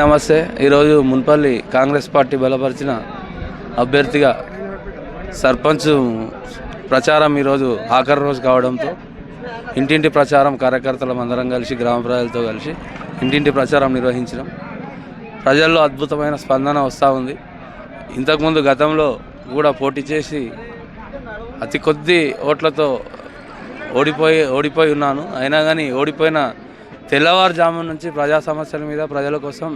నమస్తే. ఈరోజు మున్పల్లి కాంగ్రెస్ పార్టీ బలపరిచిన అభ్యర్థిగా సర్పంచ్ ప్రచారం ఈరోజు ఆఖరి రోజు కావడంతో ఇంటింటి ప్రచారం కార్యకర్తలం అందరం కలిసి గ్రామ ప్రజలతో కలిసి ఇంటింటి ప్రచారం నిర్వహించడం ప్రజల్లో అద్భుతమైన స్పందన వస్తూ ఉంది. ఇంతకుముందు గతంలో కూడా పోటీ చేసి అతి కొద్ది ఓట్లతో ఓడిపోయి ఓడిపోయి ఉన్నాను. అయినా కానీ ఓడిపోయిన తెల్లవారుజాము నుంచి ప్రజా సమస్యల మీద ప్రజల కోసం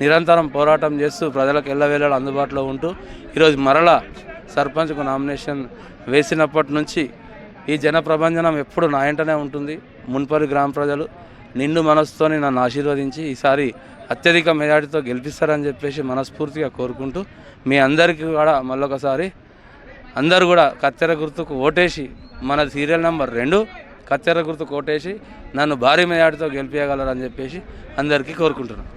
నిరంతరం పోరాటం చేస్తూ ప్రజలకు ఎల్లవేళలా అందుబాటులో ఉంటూ ఈరోజు మరలా సర్పంచ్కు నామినేషన్ వేసినప్పటి నుంచి ఈ జన ప్రభంజనం ఎప్పుడు నా వెంటనే ఉంటుంది. మున్పరి గ్రామ ప్రజలు నిండు మనసుతోని నన్ను ఆశీర్వదించి ఈసారి అత్యధిక మెజార్టీతో గెలిపిస్తారని చెప్పేసి మనస్ఫూర్తిగా కోరుకుంటూ మీ అందరికీ కూడా మళ్ళొకసారి అందరు కూడా కత్తెర గుర్తుకు ఓటేసి మన సీరియల్ నెంబర్ రెండు కత్తెర గుర్తుకు ఓటేసి నన్ను భారీ మెజార్టీతో గెలిపించగలరని చెప్పేసి అందరికీ కోరుకుంటున్నాను.